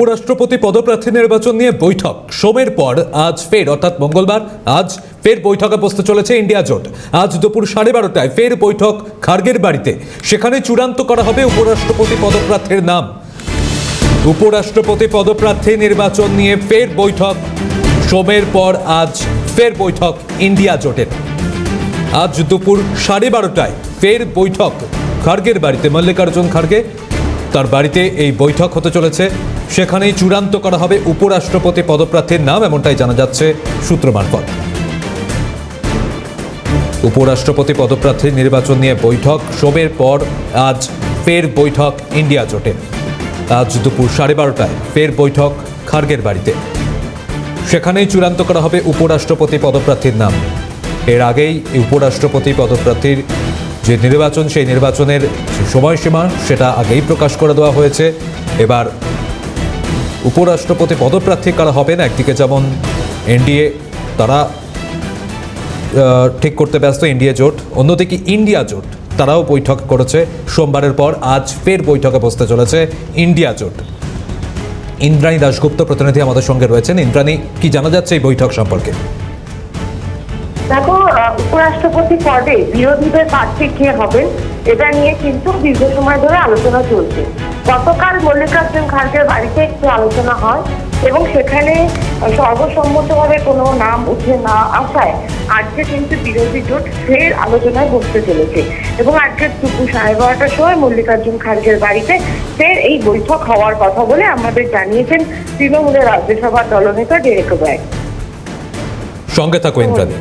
উপরাষ্ট্রপতি পদপ্রার্থী নির্বাচন নিয়ে বৈঠক। সোমের পর আজ ফের, অর্থাৎ মঙ্গলবার, আজ ফের বৈঠকে বসতে চলেছে ইন্ডিয়া জোট। আজ দুপুর সাড়ে বারোটায় ফের বৈঠক খার্গের বাড়িতে। সেখানে চূড়ান্ত করা হবে উপরাষ্ট্রপতি পদপ্রার্থীর নাম। উপরাষ্ট্রপতি পদপ্রার্থী নির্বাচন নিয়ে ফের বৈঠক। সোমের পর আজ ফের বৈঠক ইন্ডিয়া জোটের। আজ দুপুর সাড়ে বারোটায় ফের বৈঠক খার্গের বাড়িতে। মল্লিকার্জুন খার্গে তার বাড়িতে এই বৈঠক হতে চলেছে। সেখানেই চূড়ান্ত করা হবে উপরাষ্ট্রপতি পদপ্রার্থীর নাম, এমনটাই জানা যাচ্ছে সূত্র মারফত উপরাষ্ট্রপতি পদপ্রার্থীর নির্বাচন নিয়ে বৈঠক, সোমের পর আজ ফের বৈঠক ইন্ডিয়া জোটের আজ দুপুর সাড়ে বারোটায় ফের বৈঠক খার্গের বাড়িতে। সেখানেই চূড়ান্ত করা হবে উপরাষ্ট্রপতি পদপ্রার্থীর নাম। এর আগেই উপরাষ্ট্রপতি পদপ্রার্থীর যে নির্বাচন, সেই নির্বাচনের সময়সীমা, সেটা আগেই প্রকাশ করে দেওয়া হয়েছে। এবার উপরাষ্ট্রপতি পদপ্রার্থী কারা হবেন? একদিকে যেমন এনডিএ, তারা ঠিক করতে ব্যস্ত ইন্ডিয়া জোট। অন্যদিকে ইন্ডিয়া জোট, তারাও বৈঠক করেছে। সোমবারের পর আজ ফের বৈঠকে বসতে চলেছে ইন্ডিয়া জোট। ইন্দ্রাণী দাশগুপ্ত প্রতিনিধি আমাদের সঙ্গে রয়েছেন। ইন্দ্রাণী, কি জানা যাচ্ছে এই বৈঠক সম্পর্কে? দেখো উপরাষ্ট্রপতি পদে বিরোধীদের প্রার্থী কে হবেন, এটা নিয়ে কিন্তু দীর্ঘ সময় ধরে আলোচনা চলছে। গতকাল মল্লিকার্জুন খার্গের বাড়িতে একটু আলোচনা হয় এবং সেখানে সর্বসম্মতভাবে কোনো নাম উঠে না আসায় আজকে কিন্তু বিরোধী জোট ফের আলোচনায় বসতে চলেছে এবং আজকে দুপুর সাড়ে বারোটার সময় মল্লিকার্জুন খার্গের বাড়িতে ফের এই বৈঠক হওয়ার কথা বলে আমাদের জানিয়েছেন তৃণমূলের রাজ্যসভার দলনেতা ডেরেক ওব্রায়েন সঙ্গে থাকো ইন্দ্রাণী।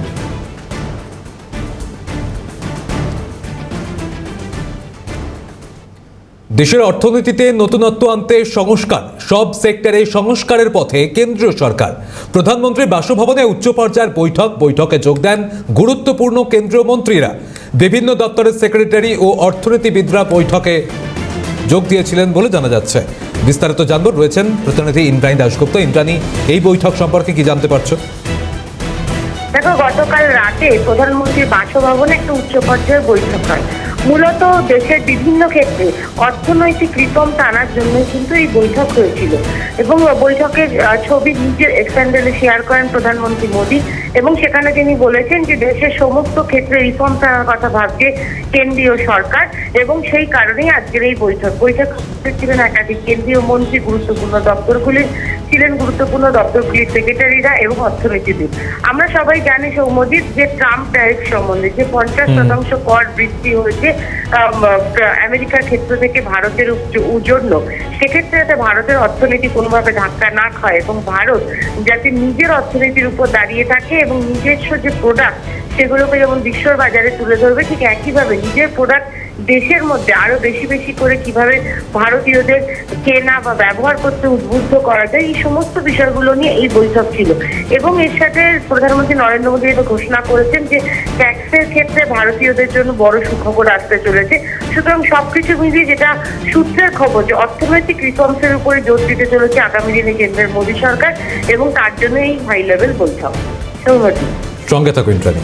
দেশের অর্থনীতিতে নতুনত্ব আনতে সংস্কার, সব সেক্টরে সংস্কারের পথে কেন্দ্রীয় সরকার। প্রধানমন্ত্রী বাসভবনে উচ্চ পর্যায়ের বৈঠক, বৈঠকে যোগ দেন গুরুত্বপূর্ণ কেন্দ্রীয় মন্ত্রীরা। বিভিন্ন দপ্তরের সেক্রেটারি ও অর্থনীতিবিদরা বৈঠকে যোগ দিয়েছিলেন বলে জানা যাচ্ছে। বিস্তারিত জানব, রয়েছেন প্রতিনিধি ইন্দ্রাণী দাশগুপ্ত। ইন্দ্রাণী, এই বৈঠক সম্পর্কে কি জানতে পারছ? দেখো, গতকাল রাতে প্রধানমন্ত্রীর বাসভবনে একটা উচ্চ পর্যায়ের বৈঠক হয়। মূলত দেশের বিভিন্ন ক্ষেত্রে অর্থনৈতিক রিফর্ম টানার জন্য কিন্তু এই বৈঠক হয়েছিল। এবং বৈঠকের ছবি নিজের এক্সপ্যান্ডেলে শেয়ার করেন প্রধানমন্ত্রী মোদী এবং সেখানে তিনি বলেছেন যে দেশের সমস্ত ক্ষেত্রে রিফর্ম টানার কথা ভাবছে কেন্দ্রীয় সরকার এবং সেই কারণেই আজকের এই বৈঠক। বৈঠক ছিলেন একাধিক কেন্দ্রীয় মন্ত্রী গুরুত্বপূর্ণ দপ্তরগুলির ছিলেন গুরুত্বপূর্ণ দপ্তরগুলির সেক্রেটারিরা এবং অর্থনীতিবিদ। আমরা সবাই জানি সৌমজিৎ যে ট্রাম্প ট্যারিফ সম্বন্ধে যে পঞ্চাশ শতাংশ কর বৃদ্ধি হয়েছে আমেরিকার ক্ষেত্র থেকে ভারতের জন্য। সেক্ষেত্রে যাতে ভারতের অর্থনীতি কোনোভাবে ধাক্কা না খায় এবং ভারত যাতে নিজের অর্থনীতির উপর দাঁড়িয়ে থাকে এবং নিজস্ব যে প্রোডাক্ট সেগুলোকে যেমন বিশ্বর বাজারে তুলে ধরবে, ঠিক একইভাবে নিজের প্রোডাক্ট দেশের মধ্যে আরও বেশি বেশি করে কীভাবে ভারতীয়দের কেনা বা ব্যবহার করতে উদ্বুদ্ধ করা যায়, এই সমস্ত বিষয়গুলো নিয়ে এই বৈঠক ছিল। এবং এর সাথে প্রধানমন্ত্রী নরেন্দ্র মোদী এটা ঘোষণা করেছেন যে ট্যাক্সের ক্ষেত্রে ভারতীয়দের জন্য বড় সুখবর আসতে চলেছে। সুতরাং সবকিছু মিলিয়ে যেটা সূত্রের খবর যে অর্থনৈতিক রিফর্মসের উপরে জোর দিতে চলেছে আগামী দিনে কেন্দ্রের মোদী সরকার এবং তার জন্য এই হাই লেভেল বৈঠক। সঙ্গে থাকো ইন্দ্রাণী।